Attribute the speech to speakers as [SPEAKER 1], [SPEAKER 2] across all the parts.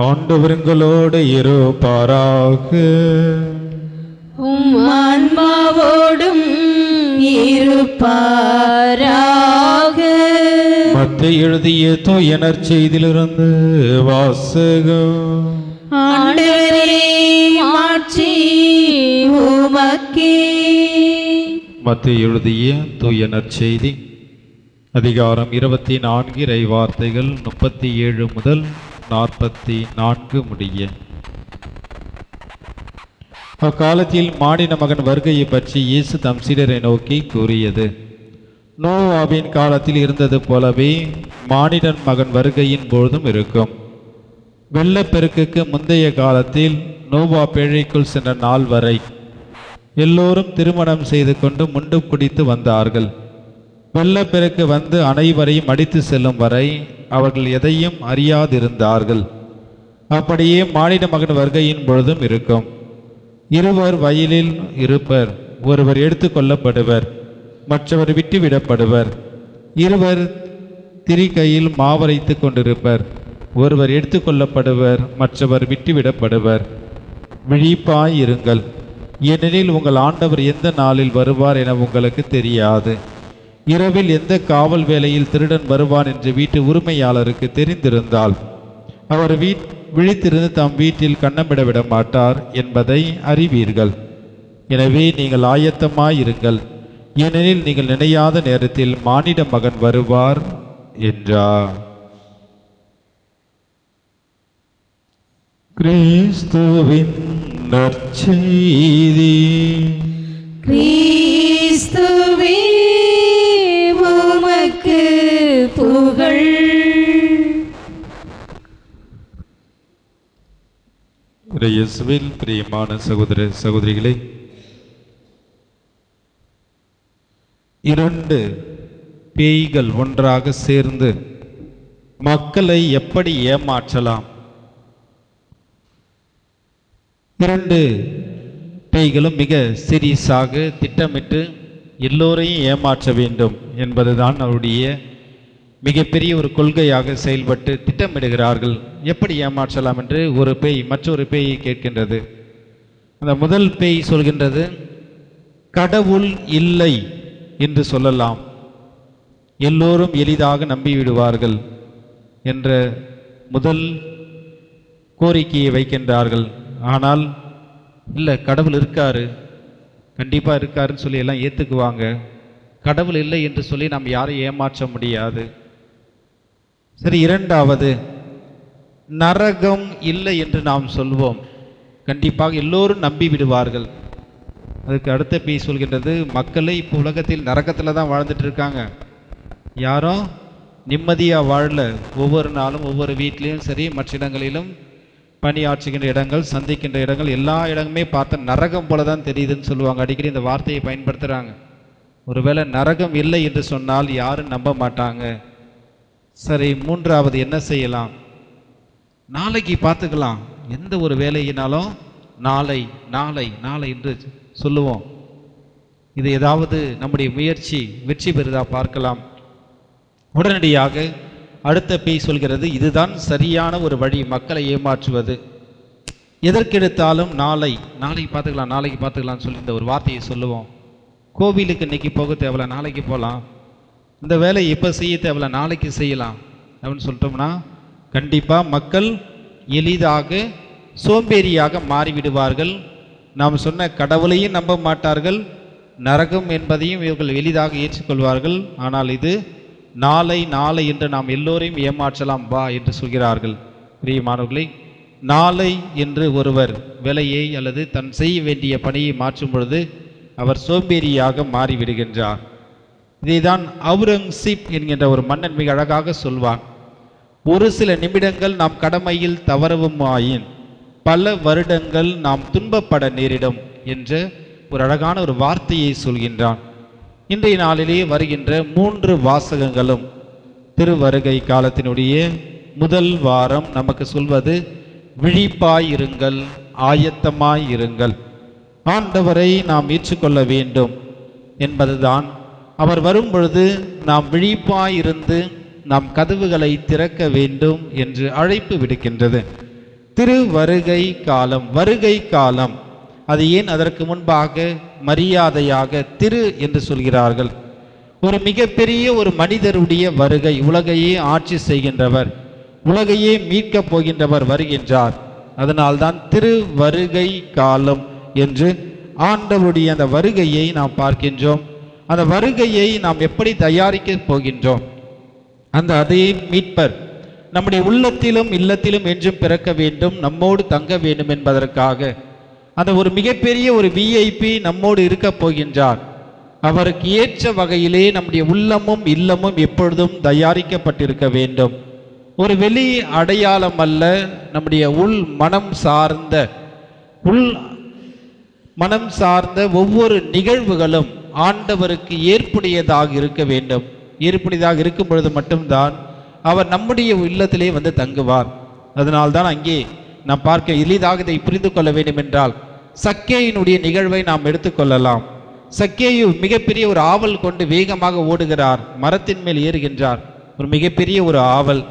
[SPEAKER 1] ஆண்டவருங்களோடு இருப்பாராக.
[SPEAKER 2] உம் ஆன்மாவோடும் இருப்பாராக.
[SPEAKER 1] மத்திய எழுதிய தூயனர் செய்திலிருந்து வாசகம்.
[SPEAKER 2] ஆண்டவரே மாட்சி உமக்கே.
[SPEAKER 1] எழுதிய தூயனர் செய்தி. அதிகாரம் இருபத்தி நான்கு இறை வார்த்தைகள் முப்பத்தி ஏழு முதல் நாற்பத்தி நான்கு முடிய. அக்காலத்தில் மானிட மகன் வருகையை பற்றி இயேசு தம் சீடரை நோக்கி கூறியது. நோவாவின் காலத்தில் இருந்தது போலவே மானிடன் மகன் வருகையின் பொழுதும் இருக்கும். வெள்ளப்பெருக்குக்கு முந்தைய காலத்தில் நோவா பேழைக்குள் சென்ற நாள் வரை எல்லோரும் திருமணம் செய்து கொண்டு முண்டு குடித்து வந்தார்கள். வெள்ளப்பெருக்கு வந்து அனைவரையும் அடித்து செல்லும் வரை அவர்கள் எதையும் அறியாதிருந்தார்கள். அப்படியே மாநில மகன் வருகையின் பொழுதும் இருக்கும். இருவர் வயலில் இருப்பர் ஒருவர் எடுத்துக்கொள்ளப்படுவர் மற்றவர் விட்டுவிடப்படுவர். இருவர் திரிகையில் மாவரைத்து கொண்டிருப்பர் ஒருவர் எடுத்துக்கொள்ளப்படுவர் மற்றவர் விட்டுவிடப்படுவர். விழிப்பாய் இருங்கள். ஏனெனில் உங்கள் ஆண்டவர் எந்த நாளில் வருவார் என உங்களுக்கு தெரியாது. இரவில் எந்த காவல் வேளையில் திருடன் வருவான் என்று வீட்டு உரிமையாளருக்கு தெரிந்திருந்தால் அவர் வீட் விழித்திருந்து தம் வீட்டில் கண்ணமிட விட மாட்டார் என்பதை அறிவீர்கள். எனவே நீங்கள் ஆயத்தமாயிருங்கள். ஏனெனில் நீங்கள் நினையாத நேரத்தில் மானிட மகன் வருவார் என்றார். கிறிஸ்துவின் நற்செய்தி. இயேசுவில் பிரியமான சகோதர சகோதரிகளை இரண்டு பேய்கள் ஒன்றாக சேர்ந்து மக்களை எப்படி ஏமாற்றலாம்? இரண்டு பேய்களும் மிக சீரியஸாக திட்டமிட்டு எல்லோரையும் ஏமாற்ற வேண்டும் என்பதுதான் அவருடைய மிகப்பெரிய ஒரு கொள்கையாக செயல்பட்டு திட்டமிடுகிறார்கள். எப்படி ஏமாற்றலாம் என்று ஒரு பேய் மற்றொரு பேயை கேட்கின்றது. அந்த முதல் பேய் சொல்கின்றது கடவுள் இல்லை என்று சொல்லலாம். எல்லோரும் எளிதாக நம்பிவிடுவார்கள் என்ற முதல் கோரிக்கையை வைக்கின்றார்கள். ஆனால் இல்லை கடவுள் இருக்காரு. கண்டிப்பாக இருக்காருன்னு சொல்லி எல்லாம் ஏற்றுக்குவாங்க கடவுள் இல்லை என்று சொல்லி நாம் யாரையும் ஏமாற்ற முடியாது. சரி இரண்டாவது நரகம் இல்லை என்று நாம் சொல்வோம். கண்டிப்பாக எல்லோரும் நம்பி விடுவார்கள். அதுக்கு அடுத்த பி சொல்கின்றது மக்களை இப்போ உலகத்தில் நரகத்தில் தான் வாழ்ந்துட்டு இருக்காங்க. யாரும் நிம்மதியாக வாழல. ஒவ்வொரு நாளும் ஒவ்வொரு வீட்லேயும் சரி மற்ற இடங்களிலும் பணியாற்றுகின்ற இடங்கள் சந்திக்கின்ற இடங்கள் எல்லா இடங்களுமே பார்த்த நரகம் போல தான் தெரியுதுன்னு சொல்லுவாங்க. அடிக்கடி இந்த வார்த்தையை பயன்படுத்துகிறாங்க ஒருவேளை நரகம் இல்லை என்று சொன்னால் யாரும் நம்ப மாட்டாங்க. சரி மூன்றாவது என்ன செய்யலாம்? நாளைக்கு பார்த்துக்கலாம். எந்த ஒரு வேலையினாலும் நாளை நாளை நாளை என்று சொல்லுவோம். இது ஏதாவது நம்முடைய முயற்சி வெற்றி பெறுதா பார்க்கலாம். உடனடியாக அடுத்த பேய் சொல்கிறது இதுதான் சரியான ஒரு வழி மக்களை ஏமாற்றுவது. எதற்கெடுத்தாலும் நாளை நாளைக்கு பார்த்துக்கலாம் நாளைக்கு பார்த்துக்கலாம்னு சொல்லி இந்த ஒரு வார்த்தையை சொல்லுவோம். கோவிலுக்கு இன்னைக்கு போக தேவையில்ல நாளைக்கு போகலாம். இந்த வேலையை இப்போ செய்ய தேவையில்ல நாளைக்கு செய்யலாம் அப்படின்னு சொல்லிட்டோம்னா கண்டிப்பாக மக்கள் எளிதாக சோம்பேறியாக மாறிவிடுவார்கள். நாம் சொன்ன கடவுளையும் நம்ப மாட்டார்கள். நரகம் என்பதையும் இவர்கள் எளிதாக ஏற்றுக்கொள்வார்கள். ஆனால் இது நாளை நாளை என்று நாம் எல்லோரையும் ஏமாற்றலாம் வா என்று சொல்கிறார்கள். பிரியமானவர்களை நாளை என்று ஒருவர் வேலையை அல்லது தன் செய்ய வேண்டிய பணியை மாற்றும் பொழுது அவர் சோம்பேறியாக மாறிவிடுகின்றார். இதைதான் அவுரங்கசீப் என்கின்ற ஒரு மன்னன் மிக அழகாக சொல்வான். ஒரு சில நிமிடங்கள் நாம் கடமையில் தவறவுமாயின் பல வருடங்கள் நாம் துன்பப்பட நேரிடும் என்று ஒரு அழகான ஒரு வார்த்தையை சொல்கின்றான். இன்றைய நாளிலே வருகின்ற மூன்று வாசகங்களும் திருவருகை காலத்தினுடைய முதல் வாரம் நமக்கு சொல்வது விழிப்பாயிருங்கள் ஆயத்தமாயிருங்கள் ஆண்டவரை நாம் ஏற்றுக்கொள்ள வேண்டும் என்பதுதான் அவர் வரும் பொழுது நாம் விழிப்பாயிருந்து நாம் கதவுகளை திறக்க வேண்டும் என்று அழைப்பு விடுக்கின்றது. திரு வருகை காலம் வருகை காலம். அது ஏன் அதற்கு முன்பாக மரியாதையாக திரு என்று சொல்கிறார்கள்? ஒரு மிகப்பெரிய ஒரு மனிதருடைய வருகை உலகையே ஆட்சி செய்கின்றவர் உலகையே மீட்கப் போகின்றவர் வருகின்றார். அதனால்தான் திரு வருகை காலம் என்று ஆண்டவருடைய அந்த வருகையை நாம் பார்க்கின்றோம். அந்த வருகையை நாம் எப்படி தயாரிக்கப் போகின்றோம்? அந்த அதே மீட்பர். நம்முடைய உள்ளத்திலும் இல்லத்திலும் என்றும் பிறக்க வேண்டும் நம்மோடு தங்க வேண்டும் என்பதற்காக. அந்த ஒரு மிகப்பெரிய ஒரு விஐபி நம்மோடு இருக்கப் போகின்றார். அவருக்கு ஏற்ற வகையிலே நம்முடைய உள்ளமும் இல்லமும் எப்பொழுதும் தயாரிக்கப்பட்டிருக்க வேண்டும். ஒரு வெளி அடையாளம் அல்ல நம்முடைய உள் மனம் சார்ந்த உள் மனம் சார்ந்த ஒவ்வொரு நிகழ்வுகளும் ஆண்டவருக்கு ஏற்புடையதாக இருக்க வேண்டும். ஏற்புடையதாக இருக்கும் பொழுது மட்டும்தான் அவர் நம்முடைய இல்லத்திலே வந்து தங்குவார். அதனால்தான் அங்கே நாம் பார்க்க எளிதாக இதை புரிந்து கொள்ள வேண்டும் என்றால் சக்கேயினுடைய நிகழ்வை நாம் எடுத்துக்கொள்ளலாம் சக்கேயு மிகப்பெரிய ஒரு ஆவல் கொண்டு வேகமாக ஓடுகிறார் மரத்தின் மேல் ஏறுகின்றார். ஒரு மிகப்பெரிய ஒரு ஆவல்.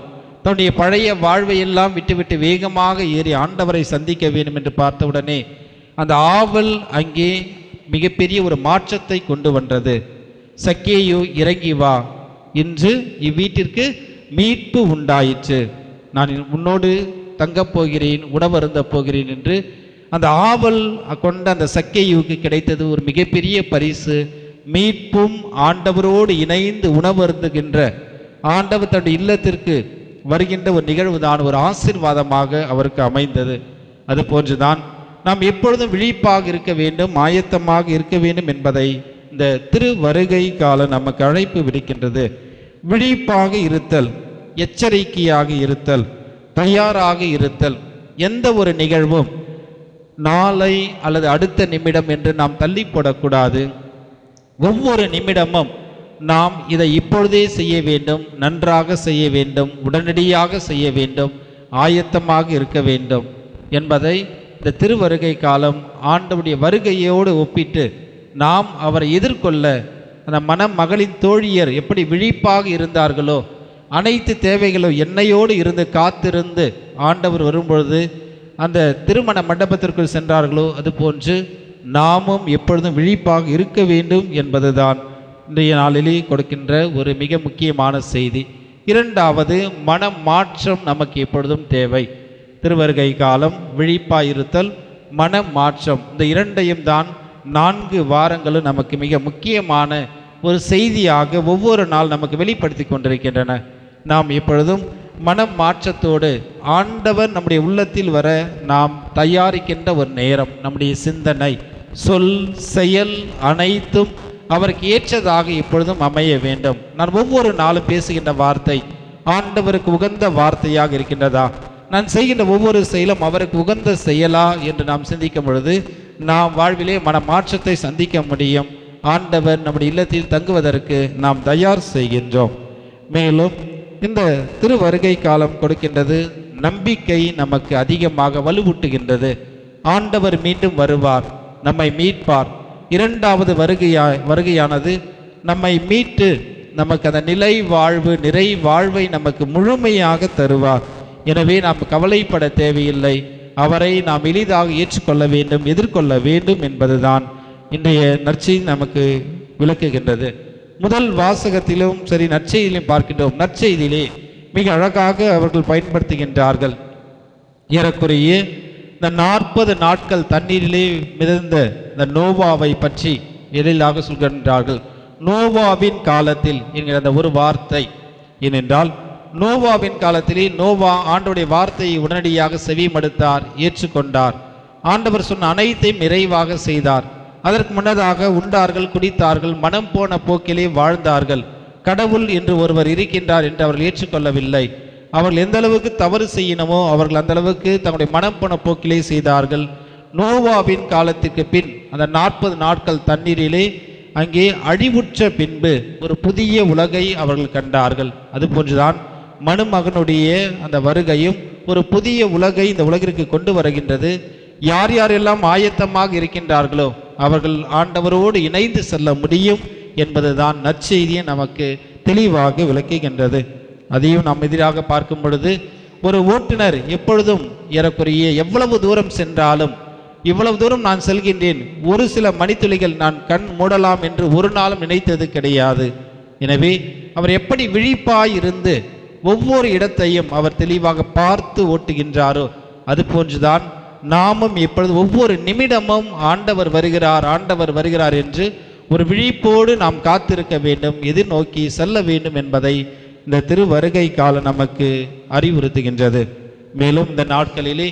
[SPEAKER 1] தன்னுடைய பழைய வாழ்வையெல்லாம் விட்டுவிட்டு வேகமாக ஏறி ஆண்டவரை சந்திக்க வேண்டும் என்று பார்த்தவுடனே அந்த ஆவல் அங்கே மிகப்பெரிய ஒரு மாற்றத்தை கொண்டு வந்தது. சக்கேயு இறங்கி வா. இன்று இவ்வீட்டிற்கு மீட்பு உண்டாயிற்று. நான் உன்னோடு தங்கப் போகிறேன் உணவருந்த போகிறேன் என்று அந்த ஆவல் கொண்ட அந்த சக்கேயுவுக்கு கிடைத்தது ஒரு மிகப்பெரிய பரிசு. மீட்பும் ஆண்டவரோடு இணைந்து உணவருந்துகின்ற ஆண்டவர் தன்னுடைய இல்லத்திற்கு வருகின்ற ஒரு நிகழ்வு தான் ஒரு ஆசீர்வாதமாக அவருக்கு அமைந்தது. அது போன்றுதான் நாம் எப்பொழுதும் விழிப்பாக இருக்க வேண்டும் ஆயத்தமாக இருக்க வேண்டும் என்பதை இந்த திரு வருகை காலம் நமக்கு அழைப்பு விடுக்கின்றது. விழிப்பாக இருத்தல் எச்சரிக்கையாக இருத்தல் தயாராக இருத்தல் எந்த ஒரு நிகழ்வும் நாளை அல்லது அடுத்த நிமிடம் என்று நாம் தள்ளி போடக்கூடாது ஒவ்வொரு நிமிடமும் நாம் இதை இப்பொழுதே செய்ய வேண்டும் நன்றாக செய்ய வேண்டும் உடனடியாக செய்ய வேண்டும் ஆயத்தமாக இருக்க வேண்டும் என்பதை இந்த திருவருகை காலம் ஆண்டவுடைய வருகையோடு ஒப்பிட்டு நாம் அவரை எதிர்கொள்ள அந்த மணமகளின் தோழியர் எப்படி விழிப்பாக இருந்தார்களோ அனைத்து தேவைகளும் எண்ணெயோடு இருந்து காத்திருந்து ஆண்டவர் வரும்பொழுது அந்த திருமண மண்டபத்திற்குள் சென்றார்களோ அதுபோன்று நாமும் எப்பொழுதும் விழிப்பாக இருக்க வேண்டும் என்பதுதான் இன்றைய நாளிலே கொடுக்கின்ற ஒரு மிக முக்கியமான செய்தி. இரண்டாவது மன மாற்றம் நமக்கு எப்பொழுதும் தேவை. திருவருகை காலம் விழிப்பாயிருத்தல் மன மாற்றம். இந்த இரண்டையும் தான் நான்கு வாரங்களும் நமக்கு மிக முக்கியமான ஒரு செய்தியாக ஒவ்வொரு நாள் நமக்கு வெளிப்படுத்தி கொண்டிருக்கின்றன. நாம் எப்பொழுதும் மன மாற்றத்தோடு ஆண்டவர் நம்முடைய உள்ளத்தில் வர நாம் தயாரிக்கின்ற ஒரு நேரம் நம்முடைய சிந்தனை சொல் செயல் அனைத்தும் அவருக்கு ஏற்றதாக இப்பொழுதும் அமைய வேண்டும். நான் ஒவ்வொரு நாளும் பேசுகின்ற வார்த்தை ஆண்டவருக்கு உகந்த வார்த்தையாக இருக்கின்றதா? நான் செய்கின்ற ஒவ்வொரு செயலும் அவருக்கு உகந்த செயலா என்று நாம் சிந்திக்கும் பொழுது நாம் வாழ்விலே மன மாற்றத்தை சந்திக்க முடியும். ஆண்டவர் நம்முடைய இல்லத்தில் தங்குவதற்கு நாம் தயார் செய்கின்றோம். மேலும் இந்த திரு வருகை காலம் கொடுக்கின்றது நம்பிக்கை நமக்கு அதிகமாக வலுவூட்டுகின்றது. ஆண்டவர் மீண்டும் வருவார் நம்மை மீட்பார். இரண்டாவது வருகையா வருகையானது நம்மை மீட்டு நமக்கு அந்த நிலை வாழ்வு நிறை வாழ்வை நமக்கு முழுமையாக தருவார். எனவே நாம் கவலைப்பட தேவையில்லை. அவரை நாம் எளிதாக ஏற்றுக்கொள்ள வேண்டும் எதிர்கொள்ள வேண்டும் என்பதுதான் இன்றைய நற்செய்தி நமக்கு விளக்குகின்றது. முதல் வாசகத்திலும் சரி நற்செய்தியிலும் பார்க்கின்றோம். நற்செய்தியிலே மிக அழகாக அவர்கள் பயன்படுத்துகின்றார்கள். ஏறக்குறைய இந்த நாற்பது நாட்கள் தண்ணீரிலே மிதந்த இந்த நோவாவை பற்றி எழிலாக சொல்கின்றார்கள். நோவாவின் காலத்தில் என்கிற அந்த ஒரு வார்த்தை ஏனென்றால் நோவாவின் காலத்திலே நோவா ஆண்டுடைய வார்த்தையை உடனடியாக செவிமடுத்தார் ஏற்றுக்கொண்டார். ஆண்டவர் சொன்ன அனைத்தையும் நிறைவாக செய்தார். அதற்கு முன்னதாக உண்டார்கள் குடித்தார்கள் மனம் போன போக்கிலே வாழ்ந்தார்கள். கடவுள் என்று ஒருவர் இருக்கின்றார் என்று அவர்கள் ஏற்றுக்கொள்ளவில்லை. அவர்கள் எந்த அளவுக்கு தவறு செய்யணுமோ அவர்கள் அந்த அளவுக்கு தங்களுடைய மனம் போன போக்கிலே செய்தார்கள். நோவாவின் காலத்திற்கு பின் அந்த நாற்பது நாட்கள் தண்ணீரிலே அங்கே அழிவுற்ற பின்பு ஒரு புதிய உலகை அவர்கள் கண்டார்கள். அது போன்றுதான் மணுமகனுடைய அந்த வருகையும் ஒரு புதிய உலகை இந்த உலகிற்கு கொண்டு வருகின்றது. யார் யாரெல்லாம் ஆயத்தமாக இருக்கின்றார்களோ அவர்கள் ஆண்டவரோடு இணைந்து செல்ல முடியும் என்பதுதான் நற்செய்தியை நமக்கு தெளிவாக விளக்குகின்றது. அதையும் நாம் எதிராக பார்க்கும் பொழுது ஒரு ஓட்டுநர் எப்பொழுதும் ஏறக்குறைய எவ்வளவு தூரம் சென்றாலும் இவ்வளவு தூரம் நான் செல்கின்றேன் ஒரு சில மணித்துளிகள் நான் கண் மூடலாம் என்று ஒரு நாளும் நினைத்தது கிடையாது. எனவே அவர் எப்படி விழிப்பாய் இருந்து ஒவ்வொரு இடத்தையும் அவர் தெளிவாக பார்த்து ஓட்டுகின்றாரோ அது போன்றுதான் நாமும் எப்பொழுது ஒவ்வொரு நிமிடமும் ஆண்டவர் வருகிறார் ஆண்டவர் வருகிறார் என்று ஒரு விழிப்போடு நாம் காத்திருக்க வேண்டும் எதிர்நோக்கி செல்ல வேண்டும் என்பதை இந்த திருவருகை காலம் நமக்கு அறிவுறுத்துகின்றது. மேலும் இந்த நாட்களிலே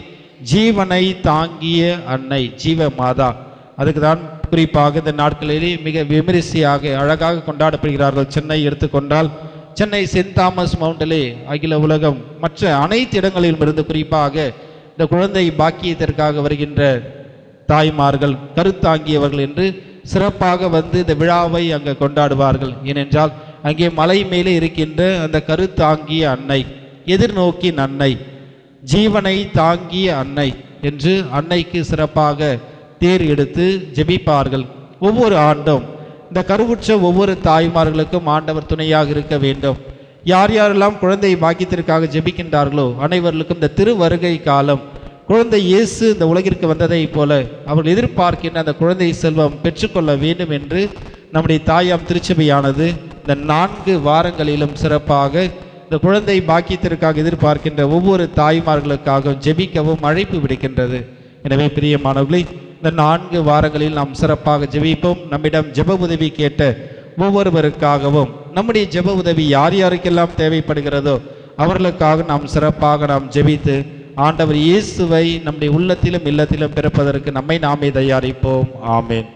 [SPEAKER 1] ஜீவனை தாங்கிய அன்னை ஜீவ மாதா அதுக்கு தான் குறிப்பாக இந்த நாட்களிலே மிக விமரிசையாக அழகாக கொண்டாடப்படுகிறார்கள். சென்னை எடுத்துக்கொண்டால் சென்னை சென்ட் தாமஸ் மவுண்டிலே அகில உலகம் மற்ற அனைத்து இடங்களிலும் இருந்து குறிப்பாக இந்த குழந்தை பாக்கியத்திற்காக வருகின்ற தாய்மார்கள் கருத்தாங்கியவர்கள் என்று சிறப்பாக வந்து இந்த விழாவை அங்கே கொண்டாடுவார்கள். ஏனென்றால் அங்கே மலை மேலே இருக்கின்ற அந்த கருத்தாங்கிய அன்னை எதிர்நோக்கின் அன்னை ஜீவனை தாங்கிய அன்னை என்று அன்னைக்கு சிறப்பாக தேர் எடுத்து ஜெபிப்பார்கள். ஒவ்வொரு ஆண்டும் இந்த கருவுற்ற ஒவ்வொரு தாய்மார்களுக்கும் ஆண்டவர் துணையாக இருக்க வேண்டும். யார் யாரெல்லாம் குழந்தை பாக்கியத்திற்காக ஜெபிக்கின்றார்களோ அனைவர்களுக்கும் இந்த திருவருகை காலம் குழந்தை இயேசு இந்த உலகிற்கு வந்ததைப் போல அவர்கள் எதிர்பார்க்கின்ற அந்த குழந்தை செல்வம் பெற்றுக்கொள்ள வேண்டும் என்று நம்முடைய தாயாம் திருச்சபையானது இந்த நான்கு வாரங்களிலும் சிறப்பாக இந்த குழந்தை பாக்கியத்திற்காக எதிர்பார்க்கின்ற ஒவ்வொரு தாய்மார்களுக்காகவும் ஜெபிக்கவும் அழைப்பு விடுக்கின்றது. எனவே பிரியமானவர்களை இந்த நான்கு வாரங்களில் நாம் சிறப்பாக ஜெபிப்போம். நம்மிடம் ஜெப உதவி கேட்ட ஒவ்வொருவருக்காகவும் நம்முடைய ஜெப உதவி யார் யாருக்கெல்லாம் தேவைப்படுகிறதோ அவர்களுக்காக நாம் சிறப்பாக நாம் ஜெபித்து ஆண்டவர் இயேசுவை நம்முடைய உள்ளத்திலும் இல்லத்திலும் பிறப்பதற்கு நம்மை நாமே தயாரிப்போம். ஆமேன்.